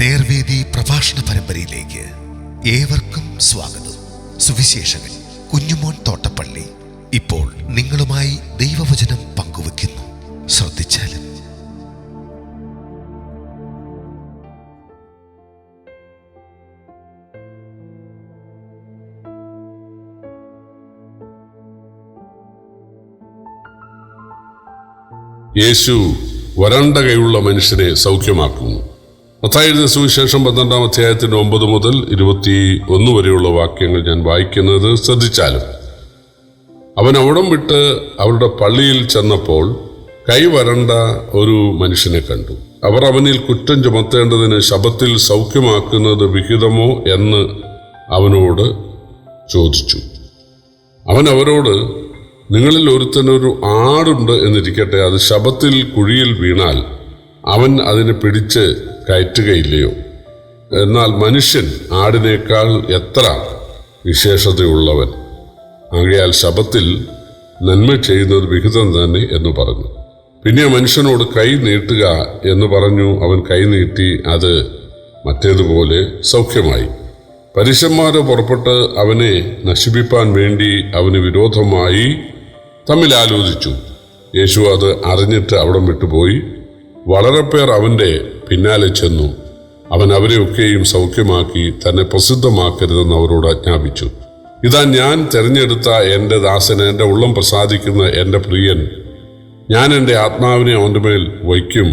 നേർവേദി പ്രഭാഷണ പരമ്പരയിലേക്ക് ഏവർക്കും സ്വാഗതം. സുവിശേഷകൻ കുഞ്ഞുമോൻ തോട്ടപ്പള്ളി ഇപ്പോൾ നിങ്ങളുമായി ദൈവവചനം പങ്കുവെക്കുന്നു ശ്രദ്ധിച്ചാലും. യേശു വരണ്ട കൈയുള്ള മനുഷ്യനെ സൗഖ്യമാക്കുന്നു. മത്തായിരുന്ന സുവിശേഷം പന്ത്രണ്ടാം അധ്യായത്തിന്റെ ഒമ്പത് മുതൽ ഇരുപത്തി ഒന്ന് വരെയുള്ള വാക്യങ്ങൾ ഞാൻ വായിക്കുന്നത് ശ്രദ്ധിച്ചാലും. അവൻ അവിടം വിട്ട് അവരുടെ പള്ളിയിൽ ചെന്നപ്പോൾ കൈ വരണ്ട ഒരു മനുഷ്യനെ കണ്ടു. അവർ അവനിൽ കുറ്റം ചുമത്തേണ്ടതിന് ശബത്തിൽ സൗഖ്യമാക്കുന്നത് വിഹിതമോ എന്ന് അവനോട് ചോദിച്ചു. അവൻ അവരോട് നിങ്ങളിൽ ഒരുത്തനൊരു ആടുണ്ട് എന്നിരിക്കട്ടെ അത് ശബത്തിൽ കുഴിയിൽ വീണാൽ അവൻ അതിനെ പിടിച്ച് കയറ്റുകയില്ലയോ? എന്നാൽ മനുഷ്യൻ ആടിനേക്കാൾ എത്ര വിശേഷതയുള്ളവൻ? ആകയാൽ ശബത്തിൽ നന്മ ചെയ്യുന്നത് വിഹിതം തന്നെ എന്ന് പറഞ്ഞു. പിന്നെ മനുഷ്യനോട് കൈ നീട്ടുക എന്ന് പറഞ്ഞു അവൻ കൈ നീട്ടി അത് മറ്റേതുപോലെ സൗഖ്യമായി. പരീശന്മാര് പുറപ്പെട്ട് അവനെ നശിപ്പിപ്പാൻ വേണ്ടി അവന് വിരോധമായി തമ്മിൽ ആലോചിച്ചു. യേശു അത് അറിഞ്ഞിട്ട് അവിടം വിട്ടുപോയി. വളരെ പേർ അവന്റെ പിന്നാലെ ചെന്നു. അവൻ അവരെയൊക്കെയും സൗഖ്യമാക്കി തന്നെ പ്രസിദ്ധമാക്കരുതെന്ന് അവരോട് ആജ്ഞാപിച്ചു. ഇതാ ഞാൻ തെരഞ്ഞെടുത്ത എന്റെ ദാസന് എന്റെ ഉള്ളം പ്രസാദിക്കുന്ന എന്റെ പ്രിയൻ. ഞാൻ എന്റെ ആത്മാവിനെ അവന്റെ മേൽ വയ്ക്കും.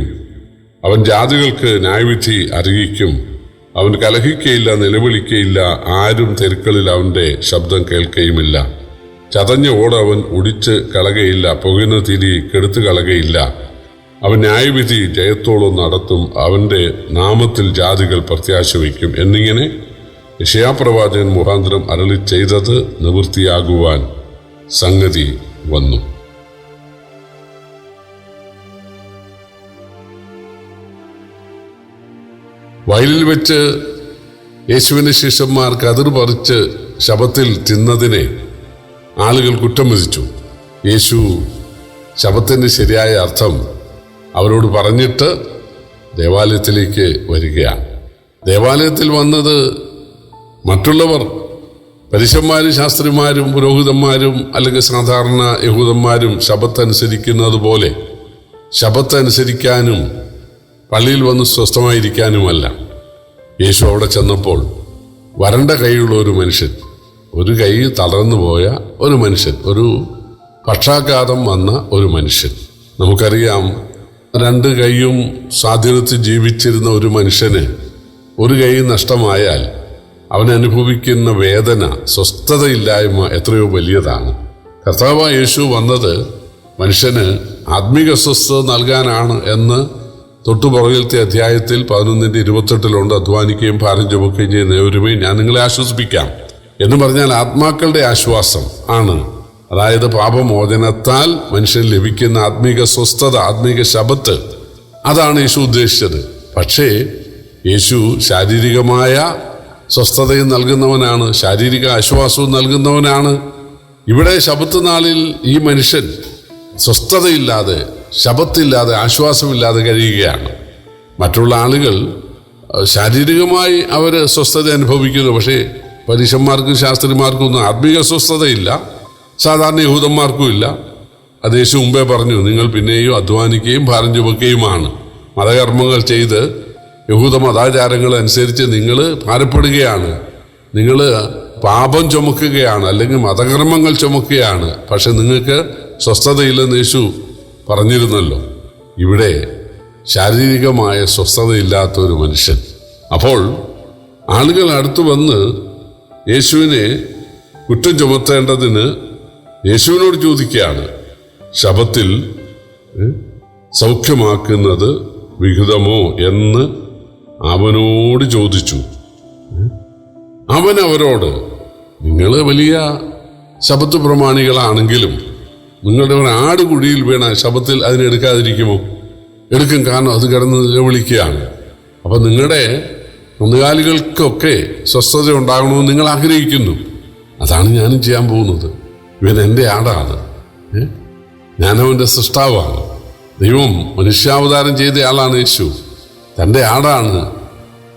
അവൻ ജാതികൾക്ക് ന്യായവിധി അറിയിക്കും. അവൻ കലഹിക്കയില്ല നിലവിളിക്കയില്ല ആരും തെരുക്കളിൽ അവന്റെ ശബ്ദം കേൾക്കുകയുമില്ല ചതഞ്ഞ ഓടവൻ ഒടിച്ച് കളകയില്ല പുകയുന്ന തിരി കെടുത്തു കളകയില്ല. അവൻ ന്യായവിധി ജയത്തോളം നടത്തും അവന്റെ നാമത്തിൽ ജാതികൾ പ്രത്യാശ വയ്ക്കും എന്നിങ്ങനെ യശയാപ്രവാചകൻ മുഖാന്തരം അരളി ചെയ്തത് നിവൃത്തിയാകുവാൻ സംഗതി വന്നു. വയലിൽ വെച്ച് യേശുവിന് ശിഷ്യന്മാർ കതിർ പറിച്ച് ശബത്തിൽ തിന്നതിനെ ആളുകൾ കുറ്റം വിധിച്ചു. യേശു ശബത്തിന്റെ ശരിയായ അർത്ഥം അവരോട് പറഞ്ഞിട്ട് ദേവാലയത്തിലേക്ക് വരികയാണ്. ദേവാലയത്തിൽ വന്നത് മറ്റുള്ളവർ പരീശന്മാരും ശാസ്ത്രിമാരും പുരോഹിതന്മാരും അല്ലെങ്കിൽ സാധാരണ യഹൂദന്മാരും ശബത്തനുസരിക്കുന്നത് പോലെ ശബത്തനുസരിക്കാനും പള്ളിയിൽ വന്ന് സ്വസ്ഥമായിരിക്കാനുമല്ല. യേശു അവിടെ ചെന്നപ്പോൾ വരണ്ട കൈയുള്ള ഒരു മനുഷ്യൻ ഒരു കൈ തളർന്നു പോയ ഒരു മനുഷ്യൻ ഒരു പക്ഷാഘാതം വന്ന ഒരു മനുഷ്യൻ. നമുക്കറിയാം രണ്ട് കൈയും സ്വാധീനത്തിൽ ജീവിച്ചിരുന്ന ഒരു മനുഷ്യന് ഒരു കൈ നഷ്ടമായാൽ അവൻ അനുഭവിക്കുന്ന വേദന സ്വസ്ഥതയില്ലായ്മ എത്രയോ വലിയതാണ്. കർത്താവ് യേശു വന്നത് മനുഷ്യന് ആത്മീക സ്വസ്ഥത നൽകാനാണ് എന്ന് തൊട്ടുപുറകിലത്തെ അധ്യായത്തിൽ പതിനൊന്നിന്റെ ഇരുപത്തെട്ടിലുണ്ട്. അധ്വാനിക്കുകയും ഭാരം ചുമക്കുകയും ചെയ്യുന്ന ഒരുമയും ഞാൻ നിങ്ങളെ ആശ്വസിപ്പിക്കാം. എന്ന് പറഞ്ഞാൽ ആത്മാക്കളുടെ ആശ്വാസം ആണ്. അതായത് പാപമോചനത്താൽ മനുഷ്യൻ ലഭിക്കുന്ന ആത്മീക സ്വസ്ഥത ആത്മീക ശബത്ത് അതാണ് യേശു ഉദ്ദേശിച്ചത്. പക്ഷേ യേശു ശാരീരികമായ സ്വസ്ഥതയും നൽകുന്നവനാണ് ശാരീരിക ആശ്വാസവും നൽകുന്നവനാണ്. ഇവിടെ ശബത്ത് നാളിൽ ഈ മനുഷ്യൻ സ്വസ്ഥതയില്ലാതെ ശബത്തില്ലാതെ ആശ്വാസമില്ലാതെ കഴിയുകയാണ്. മറ്റുള്ള ആളുകൾ ശാരീരികമായി അവർ സ്വസ്ഥത അനുഭവിക്കുന്നു. പക്ഷേ പരീക്ഷന്മാർക്കും ശാസ്ത്രിമാർക്കും ഒന്നും ആത്മീക സ്വസ്ഥതയില്ല. സാധാരണ യഹൂദന്മാർക്കും ഇല്ല. അത് യേശു മുമ്പേ പറഞ്ഞു നിങ്ങൾ പിന്നെയും അധ്വാനിക്കുകയും ഭാരം ചുമക്കുകയുമാണ്. മതകർമ്മങ്ങൾ ചെയ്ത് യഹൂദ മതാചാരങ്ങൾ അനുസരിച്ച് നിങ്ങൾ ഭാരപ്പെടുകയാണ്. നിങ്ങൾ പാപം ചുമക്കുകയാണ് അല്ലെങ്കിൽ മതകർമ്മങ്ങൾ ചുമക്കുകയാണ്. പക്ഷെ നിങ്ങൾക്ക് സ്വസ്ഥതയില്ലെന്ന് യേശു പറഞ്ഞിരുന്നല്ലോ. ഇവിടെ ശാരീരികമായ സ്വസ്ഥതയില്ലാത്ത ഒരു മനുഷ്യൻ. അപ്പോൾ ആളുകൾ അടുത്തു വന്ന് യേശുവിനെ കുറ്റം ചുമത്തേണ്ടതിന് യേശുവിനോട് ചോദിക്കുകയാണ് ശബത്തിൽ സൗഖ്യമാക്കുന്നത് വിഹിതമോ? എന്ന് അവനോട് ചോദിച്ചു. അവൻ അവരോട് നിങ്ങൾ വലിയ ശബത്ത് പ്രമാണികളാണെങ്കിലും നിങ്ങളുടെ ഒരു ആട് കുഴിയിൽ വീണ ശബത്തിൽ അതിനെടുക്കാതിരിക്കുമോ എടുക്കും കാരണം അത് കിടന്ന് നിലവിളിക്കുകയാണ്. അപ്പം നിങ്ങളുടെ കന്നുകാലികൾക്കൊക്കെ സ്വസ്ഥത ഉണ്ടാകണമെന്ന് നിങ്ങൾ ആഗ്രഹിക്കുന്നു. അതാണ് ഞാനും ചെയ്യാൻ പോകുന്നത്. ഇവൻ എന്റെ ആടാണ്? ഞാനവന്റെ സൃഷ്ടാവാണ്. ദൈവം മനുഷ്യാവതാരം ചെയ്ത ആളാണ് യേശു. തന്റെ ആടാണ്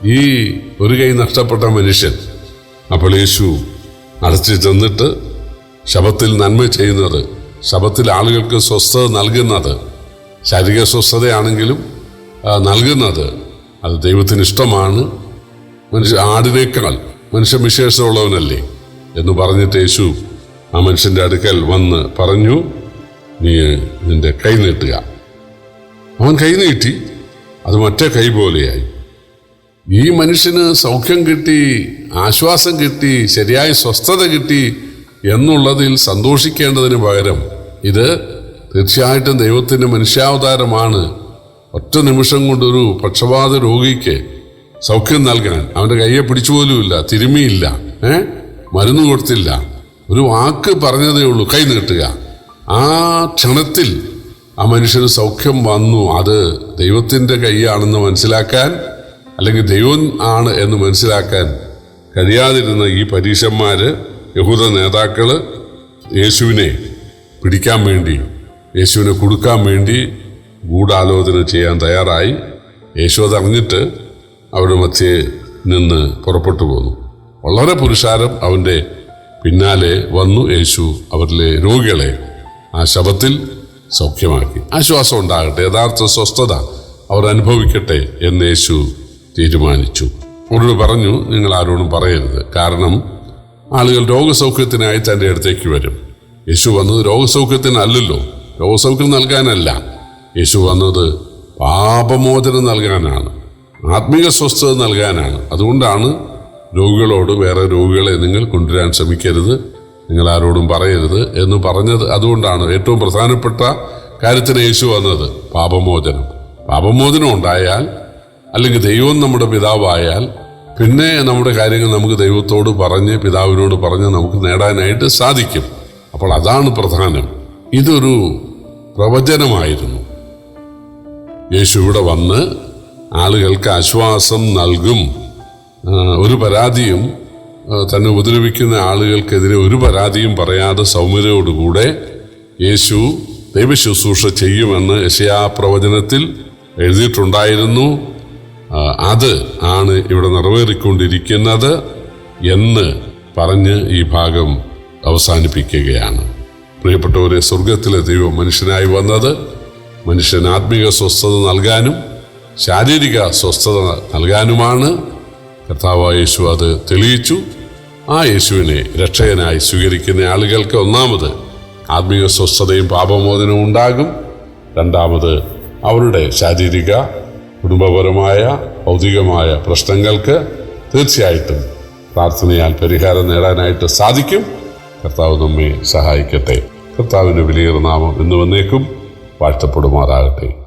ഈ ഒരു കൈ നഷ്ടപ്പെട്ട മനുഷ്യൻ. അപ്പോൾ യേശു അടച്ചു ചെന്നിട്ട് ശബത്തിൽ നന്മ ചെയ്യുന്നത് ശബത്തിൽ ആളുകൾക്ക് സ്വസ്ഥത നൽകുന്നത് ശാരീരിക സ്വസ്ഥതയാണെങ്കിലും നൽകുന്നത് അത് ദൈവത്തിന് ഇഷ്ടമാണ്. മനുഷ്യ ആടിനേക്കാൾ മനുഷ്യ വിശേഷമുള്ളവനല്ലേ എന്ന് പറഞ്ഞിട്ട് യേശു ആ മനുഷ്യന്റെ അടുക്കൽ വന്ന് പറഞ്ഞു നീ നിന്റെ കൈ നീട്ടുക. അവൻ കൈ നീട്ടി. അത് മറ്റേ കൈ പോലെയായി. ഈ മനുഷ്യന് സൗഖ്യം കിട്ടി ആശ്വാസം കിട്ടി ശരിയായ സ്വസ്ഥത കിട്ടി എന്നുള്ളതിൽ സന്തോഷിക്കേണ്ടതിന് പകരം ഇത് തീർച്ചയായിട്ടും ദൈവത്തിന്റെ മനുഷ്യാവതാരമാണ്. ഒറ്റ നിമിഷം കൊണ്ടൊരു പക്ഷപാത രോഗിക്ക് സൗഖ്യം നൽകാൻ അവന്റെ കയ്യെ പിടിച്ചുപോലുമില്ല തിരുമിയില്ല ഏ? മരുന്ന് കൊടുത്തില്ല. ഒരു വാക്ക് പറഞ്ഞതേ ഉള്ളൂ. കൈ നീട്ടുക. ആ ക്ഷണത്തിൽ ആ മനുഷ്യന് സൗഖ്യം വന്നു. അത് ദൈവത്തിന്റെ കൈയാണെന്ന് മനസ്സിലാക്കാൻ അല്ലെങ്കിൽ ദൈവം ആണ് എന്ന് മനസ്സിലാക്കാൻ കഴിയാതിരുന്ന ഈ പരീശന്മാര് യഹൂദ നേതാക്കൾ യേശുവിനെ പിടിക്കാൻ വേണ്ടി യേശുവിനെ കൊടുക്കാൻ വേണ്ടി ഗൂഢാലോചന ചെയ്യാൻ തയ്യാറായി. യേശു അതറിഞ്ഞിട്ട് അവരുടെ മധ്യേ നിന്ന് പുറപ്പെട്ടു പോന്നു. വളരെ പുരുഷാരം അവന്റെ പിന്നാലെ വന്നു യേശു അവരിലെ രോഗികളെ ആ ശബത്തിൽ സൗഖ്യമാക്കി. ആശ്വാസം ഉണ്ടാകട്ടെ യഥാർത്ഥ സ്വസ്ഥത അവർ അനുഭവിക്കട്ടെ എന്ന് യേശു തീരുമാനിച്ചു. അവരോട് പറഞ്ഞു നിങ്ങൾ ആരോടും പറയരുത്. കാരണം ആളുകൾ രോഗസൗഖ്യത്തിനായി തന്റെ അടുത്തേക്ക് വരും. യേശു വന്നത് രോഗസൗഖ്യത്തിനല്ലല്ലോ. രോഗസൗഖ്യം നൽകാനല്ല. യേശു വന്നത് പാപമോചനം നൽകാനാണ്. ആത്മീക സ്വസ്ഥത നൽകാനാണ്. അതുകൊണ്ടാണ് രോഗികളോട് വേറെ രോഗികളെ നിങ്ങൾ കൊണ്ടുവരാൻ ശ്രമിക്കരുത്. നിങ്ങൾ ആരോടും പറയരുത് എന്ന് പറഞ്ഞത് അതുകൊണ്ടാണ് ഏറ്റവും പ്രധാനപ്പെട്ട കാര്യത്തിന് യേശു വന്നത് പാപമോചനം. പാപമോചനം ഉണ്ടായാൽ അല്ലെങ്കിൽ ദൈവം നമ്മുടെ പിതാവായാൽ പിന്നെ നമ്മുടെ കാര്യങ്ങൾ നമുക്ക് ദൈവത്തോട് പറഞ്ഞ് പിതാവിനോട് പറഞ്ഞ് നമുക്ക് നേടാനായിട്ട് സാധിക്കും. അപ്പോൾ അതാണ് പ്രധാനം. ഇതൊരു പ്രവചനമായിരുന്നു. യേശു ഇവിടെ വന്ന് ആളുകൾക്ക് ആശ്വാസം നൽകും. ഒരു പരാതിയും തന്നെ ഉപദ്രവിക്കുന്ന ആളുകൾക്കെതിരെ ഒരു പരാതിയും പറയാതെ സൗമ്യതയോടുകൂടെ യേശു ദൈവശുശ്രൂഷ ചെയ്യുമെന്ന് യശയാ പ്രവചനത്തിൽ എഴുതിയിട്ടുണ്ടായിരുന്നു. അത് ആണ് ഇവിടെ നിറവേറിക്കൊണ്ടിരിക്കുന്നത് എന്ന് പറഞ്ഞ് ഈ ഭാഗം അവസാനിപ്പിക്കുകയാണ്. പ്രിയപ്പെട്ടവരെ സ്വർഗത്തിലെ ദൈവം മനുഷ്യനായി വന്നത് മനുഷ്യൻ ആത്മീക സ്വസ്ഥത നൽകാനും ശാരീരിക സ്വസ്ഥത നൽകാനുമാണ്. കർത്താവായ യേശു അത് തെളിയിച്ചു. ആ യേശുവിനെ രക്ഷകനായി സ്വീകരിക്കുന്ന ആളുകൾക്ക് ഒന്നാമത് ആത്മീയ സ്വസ്ഥതയും പാപമോചനവും ഉണ്ടാകും. രണ്ടാമത് അവരുടെ ശാരീരിക കുടുംബപരമായ ഭൗതികമായ പ്രശ്നങ്ങൾക്ക് തീർച്ചയായിട്ടും പ്രാർത്ഥനയാൽ പരിഹാരം നേടാനായിട്ട് സാധിക്കും. കർത്താവ് നമ്മെ സഹായിക്കട്ടെ. കർത്താവിന്റെ വലിയ നാമം വന്നേക്കും. വാഴ്ത്തപ്പെടുമാറാകട്ടെ.